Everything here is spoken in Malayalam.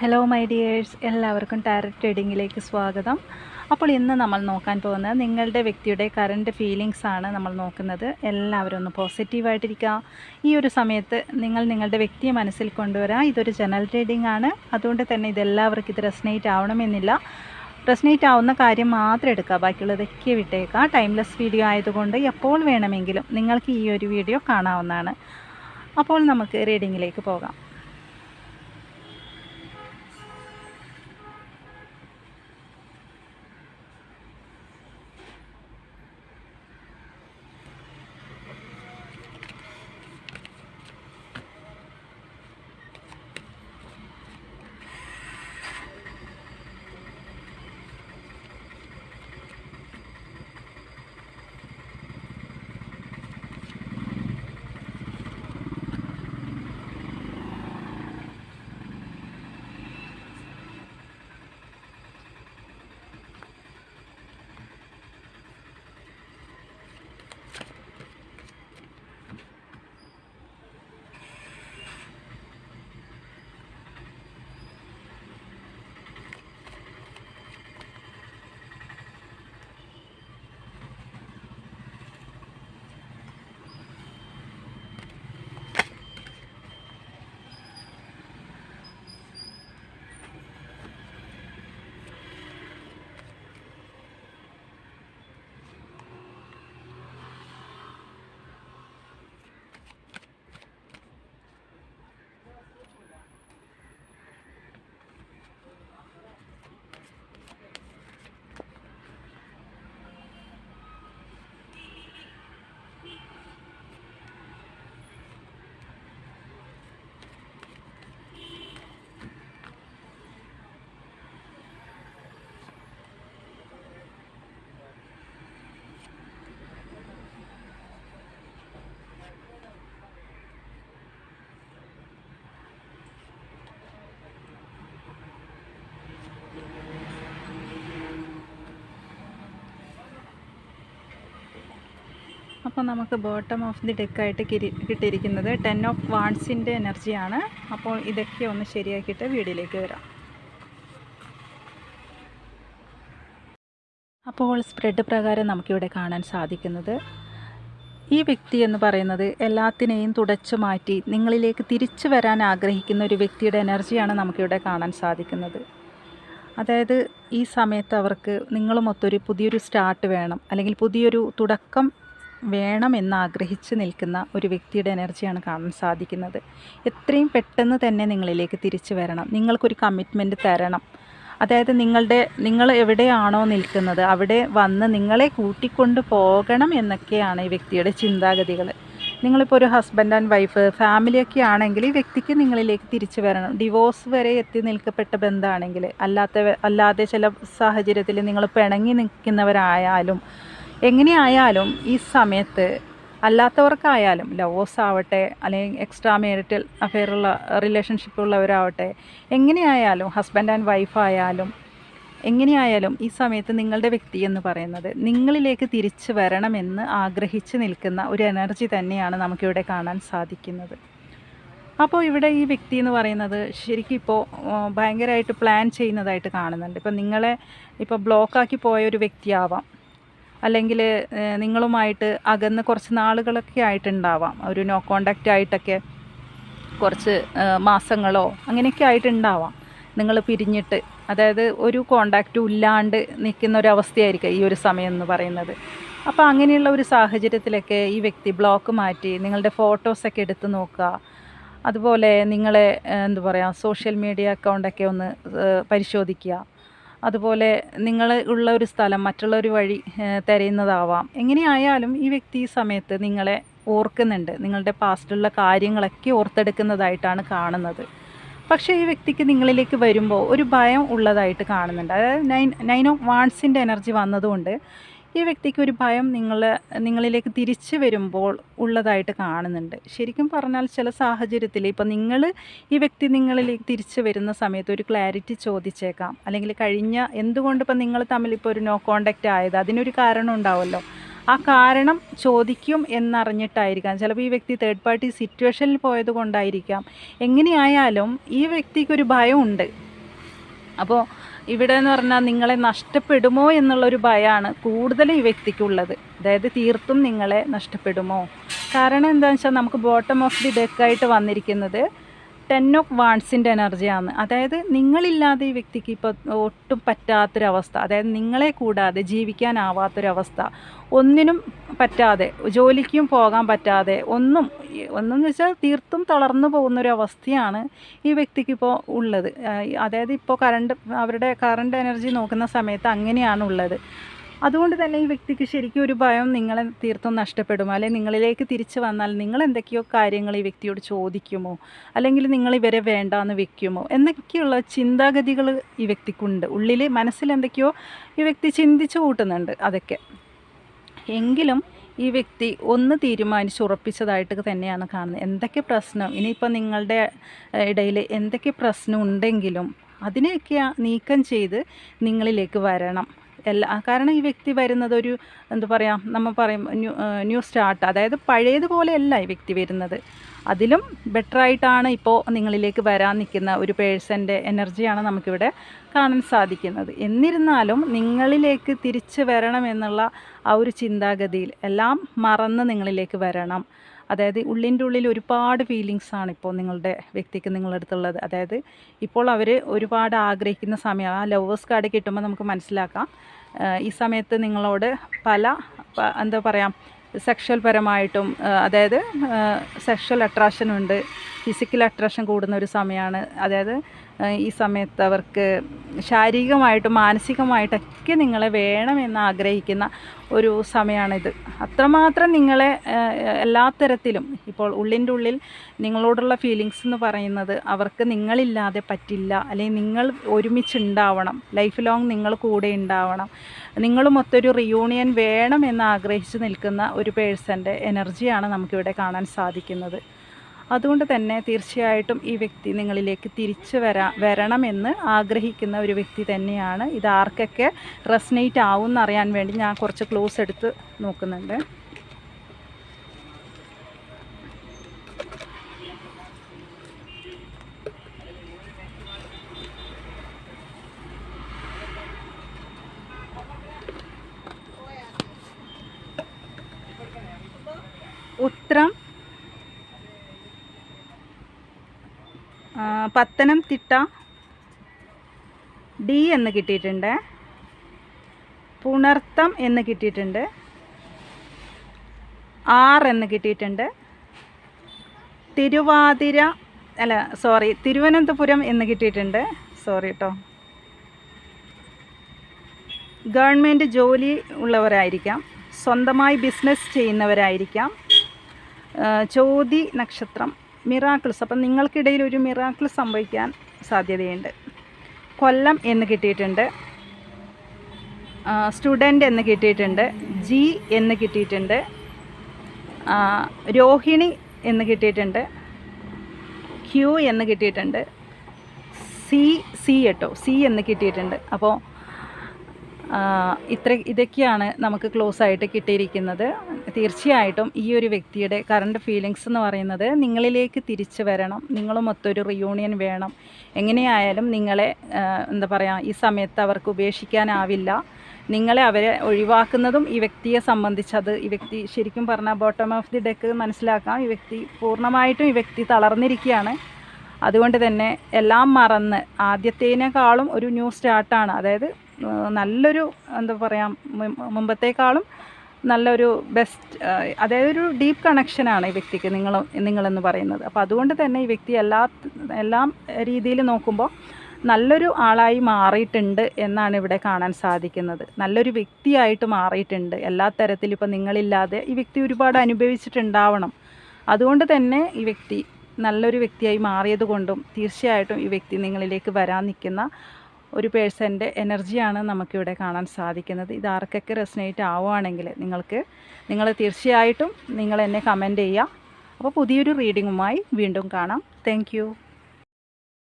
ഹലോ മൈ ഡിയേഴ്സ് എല്ലാവർക്കും ടാരറ്റ് റീഡിങ്ങിലേക്ക് സ്വാഗതം. അപ്പോൾ ഇന്ന് നമ്മൾ നോക്കാൻ പോകുന്നത് നിങ്ങളുടെ വ്യക്തിയുടെ കറണ്ട് ഫീലിങ്സ് ആണ് നമ്മൾ നോക്കുന്നത്. എല്ലാവരും ഒന്ന് പോസിറ്റീവായിട്ടിരിക്കുക ഈ ഒരു സമയത്ത് നിങ്ങൾ നിങ്ങളുടെ വ്യക്തിയെ മനസ്സിൽ കൊണ്ടുവരാം. ഇതൊരു ജനറൽ റീഡിംഗ് ആണ്. അതുകൊണ്ട് തന്നെ ഇതെല്ലാവർക്കും ഇത് റെസ്നേറ്റ് ആവണമെന്നില്ല. റെസ്നേറ്റ് ആവുന്ന കാര്യം മാത്രം എടുക്കുക. ബാക്കിയുള്ളതൊക്കെ വിട്ടേക്കുക. ടൈംലെസ് വീഡിയോ ആയതുകൊണ്ട് എപ്പോൾ വേണമെങ്കിലും നിങ്ങൾക്ക് ഈ ഒരു വീഡിയോ കാണാവുന്നതാണ്. അപ്പോൾ നമുക്ക് റീഡിങ്ങിലേക്ക് പോകാം. അപ്പോൾ നമുക്ക് ബോട്ടം ഓഫ് ദി ഡെക്കായിട്ട് കിട്ടിയിരിക്കുന്നത് ടെൻ ഓഫ് വാൺസിന്റെ എനർജിയാണ് അപ്പോൾ ഇതൊക്കെ ഒന്ന് ശരിയാക്കിയിട്ട് വീഡിയോയിലേക്ക് വരാം. അപ്പോൾ സ്പ്രെഡ് പ്രകാരം നമുക്കിവിടെ കാണാൻ സാധിക്കുന്നത് ഈ വ്യക്തി എന്ന് പറയുന്നത് എല്ലാത്തിനെയും തുടച്ചു മാറ്റി നിങ്ങളിലേക്ക് തിരിച്ചു വരാൻ ആഗ്രഹിക്കുന്ന ഒരു വ്യക്തിയുടെ എനർജിയാണ് നമുക്കിവിടെ കാണാൻ സാധിക്കുന്നത്. അതായത് ഈ സമയത്ത് അവർക്ക് നിങ്ങളുമൊത്തൊരു പുതിയൊരു സ്റ്റാർട്ട് വേണം. അല്ലെങ്കിൽ പുതിയൊരു തുടക്കം വേണമെന്ന് ആഗ്രഹിച്ച് നിൽക്കുന്ന ഒരു വ്യക്തിയുടെ എനർജിയാണ് കാണാൻ സാധിക്കുന്നത്. എത്രയും പെട്ടെന്ന് തന്നെ നിങ്ങളിലേക്ക് തിരിച്ചു വരണം. നിങ്ങൾക്കൊരു കമ്മിറ്റ്മെന്റ് തരണം. അതായത് നിങ്ങളുടെ നിങ്ങൾ എവിടെയാണോ നിൽക്കുന്നത് അവിടെ വന്ന് നിങ്ങളെ കൂട്ടിക്കൊണ്ട് പോകണം എന്നൊക്കെയാണ് ഈ വ്യക്തിയുടെ ചിന്താഗതികൾ. നിങ്ങളിപ്പോൾ ഒരു ഹസ്ബൻഡ് ആൻഡ് വൈഫ് ഫാമിലിയൊക്കെ ആണെങ്കിൽ ഈ വ്യക്തിക്ക് നിങ്ങളിലേക്ക് തിരിച്ചു വരണം. ഡിവോഴ്സ് വരെ എത്തി നിൽക്കപ്പെട്ട ബന്ധമാണെങ്കിൽ അല്ലാത്ത അല്ലാതെ ചില സാഹചര്യത്തിൽ നിങ്ങൾ പിണങ്ങി നിൽക്കുന്നവരായാലും എങ്ങനെയായാലും ഈ സമയത്ത് അല്ലാത്തവർക്കായാലും ലവേഴ്സ് ആവട്ടെ അല്ലെങ്കിൽ എക്സ്ട്രാ മേരിറ്റൽ അഫെയറുള്ള റിലേഷൻഷിപ്പ് ഉള്ളവരാവട്ടെ എങ്ങനെയായാലും ഹസ്ബൻഡ് ആൻഡ് വൈഫായാലും എങ്ങനെയായാലും ഈ സമയത്ത് നിങ്ങളുടെ വ്യക്തി എന്ന് പറയുന്നത് നിങ്ങളിലേക്ക് തിരിച്ചു വരണമെന്ന് ആഗ്രഹിച്ച് നിൽക്കുന്ന ഒരു എനർജി തന്നെയാണ് നമുക്കിവിടെ കാണാൻ സാധിക്കുന്നത്. അപ്പോൾ ഇവിടെ ഈ വ്യക്തി എന്ന് പറയുന്നത് ശരിക്കും ഇപ്പോൾ ഭയങ്കരമായിട്ട് പ്ലാൻ ചെയ്യുന്നതായിട്ട് കാണുന്നുണ്ട്. ഇപ്പം നിങ്ങളെ ഇപ്പോൾ ബ്ലോക്കാക്കി പോയ ഒരു വ്യക്തിയാവാം. അല്ലെങ്കിൽ നിങ്ങളുമായിട്ട് അകന്ന് കുറച്ച് നാളുകളൊക്കെ ആയിട്ടുണ്ടാവാം. ഒരു നോ കോണ്ടാക്റ്റ് ആയിട്ടൊക്കെ കുറച്ച് മാസങ്ങളോ അങ്ങനെയൊക്കെ ആയിട്ടുണ്ടാവാം. നിങ്ങൾ പിരിഞ്ഞിട്ട് അതായത് ഒരു കോണ്ടാക്റ്റും ഇല്ലാണ്ട് നിൽക്കുന്ന ഒരു അവസ്ഥയായിരിക്കും ഈ ഒരു സമയം എന്ന് പറയുന്നത്. അപ്പോൾ അങ്ങനെയുള്ള ഒരു സാഹചര്യത്തിലൊക്കെ ഈ വ്യക്തി ബ്ലോക്ക് മാറ്റി നിങ്ങളുടെ ഫോട്ടോസൊക്കെ എടുത്ത് നോക്കുക. അതുപോലെ നിങ്ങളെ എന്താ പറയുക സോഷ്യൽ മീഡിയ അക്കൗണ്ടൊക്കെ ഒന്ന് പരിശോധിക്കുക. അതുപോലെ നിങ്ങൾ ഉള്ള ഒരു സ്ഥലം മറ്റുള്ളൊരു വഴി തിരയുന്നതാവാം. എങ്ങനെയായാലും ഈ വ്യക്തി ഈ സമയത്ത് നിങ്ങളെ ഓർക്കുന്നുണ്ട്. നിങ്ങളുടെ പാസ്റ്റിലുള്ള കാര്യങ്ങളൊക്കെ ഓർത്തെടുക്കുന്നതായിട്ടാണ് കാണുന്നത്. പക്ഷേ ഈ വ്യക്തിക്ക് നിങ്ങളിലേക്ക് വരുമ്പോൾ ഒരു ഭയം ഉള്ളതായിട്ട് കാണുന്നുണ്ട്. അതായത് നൈൻ നൈൻ ഓഫ് വാൺസിന്റെ എനർജി വന്നതുകൊണ്ട് ഈ വ്യക്തിക്ക് ഒരു ഭയം നിങ്ങൾ നിങ്ങളിലേക്ക് തിരിച്ചു വരുമ്പോൾ ഉള്ളതായിട്ട് കാണുന്നുണ്ട്. ശരിക്കും പറഞ്ഞാൽ ചില സാഹചര്യത്തിൽ ഇപ്പം നിങ്ങൾ ഈ വ്യക്തി നിങ്ങളിലേക്ക് തിരിച്ചു വരുന്ന സമയത്ത് ഒരു ക്ലാരിറ്റി ചോദിച്ചേക്കാം. അല്ലെങ്കിൽ കഴിഞ്ഞ എന്തുകൊണ്ട് ഇപ്പം നിങ്ങൾ തമ്മിൽ ഇപ്പോൾ ഒരു നോ കോണ്ടാക്റ്റ് ആയത്? അതിനൊരു കാരണം ഉണ്ടാവുമല്ലോ. ആ കാരണം ചോദിക്കും എന്നറിഞ്ഞിട്ടായിരിക്കാം. ചിലപ്പോൾ ഈ വ്യക്തി തേർഡ് പാർട്ടി സിറ്റുവേഷനിൽ പോയത് കൊണ്ടായിരിക്കാം. എങ്ങനെയായാലും ഈ വ്യക്തിക്കൊരു ഭയമുണ്ട്. അപ്പോൾ ഇവിടെ എന്ന് പറഞ്ഞാൽ നിങ്ങളെ നഷ്ടപ്പെടുമോ എന്നുള്ളൊരു ഭയമാണ് കൂടുതൽ ഈ വ്യക്തിക്കുള്ളത്. അതായത് തീർത്തും നിങ്ങളെ നഷ്ടപ്പെടുമോ. കാരണം എന്താണെന്ന് വെച്ചാൽ നമുക്ക് ബോട്ടം ഓഫ് ദി ഡെക്കായിട്ട് വന്നിരിക്കുന്നത് ടെൻ ഓഫ് വാൺസിന്റെ എനർജിയാണ് അതായത് നിങ്ങളില്ലാതെ ഈ വ്യക്തിക്ക് ഇപ്പോൾ ഒട്ടും പറ്റാത്തൊരവസ്ഥ. അതായത് നിങ്ങളെ കൂടാതെ ജീവിക്കാനാവാത്തൊരവസ്ഥ. ഒന്നിനും പറ്റാതെ ജോലിക്കും പോകാൻ പറ്റാതെ ഒന്നും ഒന്നെന്ന് വെച്ചാൽ തീർത്തും തളർന്നു പോകുന്നൊരവസ്ഥയാണ് ഈ വ്യക്തിക്കിപ്പോൾ ഉള്ളത്. അതായത് ഇപ്പോൾ കറണ്ട് അവരുടെ കറണ്ട് എനർജി നോക്കുന്ന സമയത്ത് അങ്ങനെയാണ് ഉള്ളത് അതുകൊണ്ട് തന്നെ ഈ വ്യക്തിക്ക് ശരിക്കും ഒരു ഭയം നിങ്ങളെ തീർത്തും നഷ്ടപ്പെടുമോ അല്ലെങ്കിൽ നിങ്ങളിലേക്ക് തിരിച്ചു വന്നാൽ നിങ്ങൾ എന്തൊക്കെയോ കാര്യങ്ങൾ ഈ വ്യക്തിയോട് ചോദിക്കുമോ? അല്ലെങ്കിൽ നിങ്ങൾ ഇവരെ വേണ്ടാന്ന് വെക്കുമോ? എന്നൊക്കെയുള്ള ചിന്താഗതികൾ ഈ വ്യക്തിക്കുണ്ട്. ഉള്ളിൽ മനസ്സിൽ എന്തൊക്കെയോ ഈ വ്യക്തി ചിന്തിച്ചു കൂട്ടുന്നുണ്ട് അതൊക്കെ. എങ്കിലും ഈ വ്യക്തി ഒന്ന് തീരുമാനിച്ച് ഉറപ്പിച്ചതായിട്ട് തന്നെയാണ് കാണുന്നത്. എന്തൊക്കെ പ്രശ്നം? ഇനിയിപ്പോൾ നിങ്ങളുടെ ഇടയിൽ എന്തൊക്കെ പ്രശ്നം ഉണ്ടെങ്കിലും അതിനെയൊക്കെ നീക്കം ചെയ്ത് നിങ്ങളിലേക്ക് വരണം. എല്ലാ കാരണം ഈ വ്യക്തി വരുന്നത് ഒരു എന്താ പറയുക നമ്മൾ പറയും ന്യൂ ന്യൂ സ്റ്റാർട്ട് അതായത് പഴയതുപോലെയല്ല ഈ വ്യക്തി വരുന്നത്. അതിലും ബെറ്ററായിട്ടാണ് ഇപ്പോൾ നിങ്ങളിലേക്ക് വരാൻ നിൽക്കുന്ന ഒരു പേഴ്സന്റെ എനർജിയാണ് നമുക്കിവിടെ കാണാൻ സാധിക്കുന്നത്. എന്നിരുന്നാലും നിങ്ങളിലേക്ക് തിരിച്ചു വരണം എന്നുള്ള ആ ഒരു ചിന്താഗതിയിൽ എല്ലാം മറന്ന് നിങ്ങളിലേക്ക് വരണം. അതായത് ഉള്ളിന്റെ ഉള്ളിൽ ഒരുപാട് ഫീലിങ്സ് ആണ് ഇപ്പോൾ നിങ്ങളുടെ വ്യക്തിക്ക് നിങ്ങളുടെ അടുത്തുള്ളത് അതായത് ഇപ്പോൾ അവർ ഒരുപാട് ആഗ്രഹിക്കുന്ന സമയം ആ ലവേഴ്സ് കാർഡ് കിട്ടുമ്പോൾ നമുക്ക് മനസ്സിലാക്കാം. ഈ സമയത്ത് നിങ്ങളോട് പല എന്താ പറയുക സെക്ഷൽ പരമായിട്ടും അതായത് സെക്ഷൽ അട്രാക്ഷൻ ഉണ്ട്. ഫിസിക്കൽ അട്രാക്ഷൻ കൂടുന്ന ഒരു സമയമാണ് അതായത് ഈ സമയത്ത് അവർക്ക് ശാരീരികമായിട്ടും മാനസികമായിട്ടൊക്കെ നിങ്ങളെ വേണമെന്ന് ആഗ്രഹിക്കുന്ന ഒരു സമയമാണിത് അത്രമാത്രം നിങ്ങളെ എല്ലാ തരത്തിലും ഇപ്പോൾ ഉള്ളിന്റെ ഉള്ളിൽ നിങ്ങളോടുള്ള ഫീലിങ്സ് എന്ന് പറയുന്നത് അവർക്ക് നിങ്ങളില്ലാതെ പറ്റില്ല. അല്ലെങ്കിൽ നിങ്ങൾ ഒരുമിച്ചുണ്ടാവണം. ലൈഫ് ലോങ് നിങ്ങൾ കൂടെ ഉണ്ടാവണം. നിങ്ങളും ഒത്തൊരു റിയൂണിയൻ വേണമെന്ന് ആഗ്രഹിച്ച് നിൽക്കുന്ന ഒരു പേഴ്സന്റെ എനർജിയാണ് നമുക്കിവിടെ കാണാൻ സാധിക്കുന്നത്. അതുകൊണ്ട് തന്നെ തീർച്ചയായിട്ടും ഈ വ്യക്തി നിങ്ങളിലേക്ക് തിരിച്ചു വരാ വരണമെന്ന് ആഗ്രഹിക്കുന്ന ഒരു വ്യക്തി തന്നെയാണ്. ഇത് ആർക്കൊക്കെ റെസ്നേറ്റ് ആവും എന്നറിയാൻ വേണ്ടി ഞാൻ കുറച്ച് ക്ലോസ് എടുത്ത് നോക്കുന്നുണ്ട്. ഉത്രം ആ, പത്തനംതിട്ട ഡി എന്ന് കിട്ടിയിട്ടുണ്ട്. പുണർത്തം എന്ന് കിട്ടിയിട്ടുണ്ട്. ആർ എന്ന് കിട്ടിയിട്ടുണ്ട്. തിരുവാതിര അല്ല സോറി തിരുവനന്തപുരം എന്ന് കിട്ടിയിട്ടുണ്ട്. സോറി കേട്ടോ ഗവൺമെന്റ് ജോലി ഉള്ളവരായിരിക്കാം. സ്വന്തമായി ബിസിനസ് ചെയ്യുന്നവരായിരിക്കാം. ചോതി നക്ഷത്രം മിറാക്കിൾസ്. അപ്പം നിങ്ങൾക്കിടയിൽ ഒരു മിറാക്കിൾ സംഭവിക്കാൻ സാധ്യതയുണ്ട്. കൊല്ലം എന്ന് കിട്ടിയിട്ടുണ്ട്. സ്റ്റുഡന്റ് എന്ന് കിട്ടിയിട്ടുണ്ട്. ജി എന്ന് കിട്ടിയിട്ടുണ്ട്. രോഹിണി എന്ന് കിട്ടിയിട്ടുണ്ട്. ക്യൂ എന്ന് കിട്ടിയിട്ടുണ്ട്. സി സി കേട്ടോ സി എന്ന് കിട്ടിയിട്ടുണ്ട്. അപ്പോൾ ഇത്ര ഇതൊക്കെയാണ് നമുക്ക് ക്ലോസ് ആയിട്ട് കിട്ടിയിരിക്കുന്നത്. തീർച്ചയായിട്ടും ഈ ഒരു വ്യക്തിയുടെ കറണ്ട് ഫീലിങ്സ് എന്ന് പറയുന്നത് നിങ്ങളിലേക്ക് തിരിച്ചു വരണം. നിങ്ങളും ഒത്തൊരു റിയൂണിയൻ വേണം. എങ്ങനെയായാലും നിങ്ങളെ എന്താ പറയുക ഈ സമയത്ത് അവർക്ക് ഉപേക്ഷിക്കാനാവില്ല. നിങ്ങളെ അവരെ ഒഴിവാക്കുന്നതും ഈ വ്യക്തിയെ സംബന്ധിച്ചത് ഈ വ്യക്തി ശരിക്കും പറഞ്ഞാൽ ബോട്ടം ഓഫ് ദി ഡെക്ക് മനസ്സിലാക്കാം. ഈ വ്യക്തി പൂർണമായിട്ടും ഈ വ്യക്തി തളർന്നിരിക്കുകയാണ്. അതുകൊണ്ട് തന്നെ എല്ലാം മറന്ന് ആദ്യത്തേനേക്കാളും ഒരു ന്യൂ സ്റ്റാർട്ടാണ്. അതായത് നല്ലൊരു എന്താ പറയുക മുമ്പത്തേക്കാളും നല്ലൊരു ബെസ്റ്റ് അതായത് ഒരു ഡീപ്പ് കണക്ഷനാണ് ഈ വ്യക്തിക്ക് നിങ്ങൾ നിങ്ങളെന്ന് പറയുന്നത്. അപ്പോൾ അതുകൊണ്ട് തന്നെ ഈ വ്യക്തി എല്ലാ എല്ലാം രീതിയിൽ നോക്കുമ്പോൾ നല്ലൊരു ആളായി മാറിയിട്ടുണ്ട് എന്നാണ് ഇവിടെ കാണാൻ സാധിക്കുന്നത്. നല്ലൊരു വ്യക്തിയായിട്ട് മാറിയിട്ടുണ്ട്. എല്ലാ തരത്തിലും ഇപ്പോൾ നിങ്ങളില്ലാതെ ഈ വ്യക്തി ഒരുപാട് അനുഭവിച്ചിട്ടുണ്ടാവണം. അതുകൊണ്ട് തന്നെ ഈ വ്യക്തി നല്ലൊരു വ്യക്തിയായി മാറിയത് കൊണ്ടും തീർച്ചയായിട്ടും ഈ വ്യക്തി നിങ്ങളിലേക്ക് വരാൻ നിൽക്കുന്ന ഒരു പേഴ്സന്റെ എനർജിയാണ് നമുക്കിവിടെ കാണാൻ സാധിക്കുന്നത്. ഇത് ആർക്കൊക്കെ റെസിനേറ്റ് ആവുകയാണെങ്കിൽ നിങ്ങൾക്ക് നിങ്ങൾ തീർച്ചയായിട്ടും നിങ്ങൾ എന്നെ കമന്റ് ചെയ്യുക. അപ്പോൾ പുതിയൊരു റീഡിങ്ങുമായി വീണ്ടും കാണാം. താങ്ക്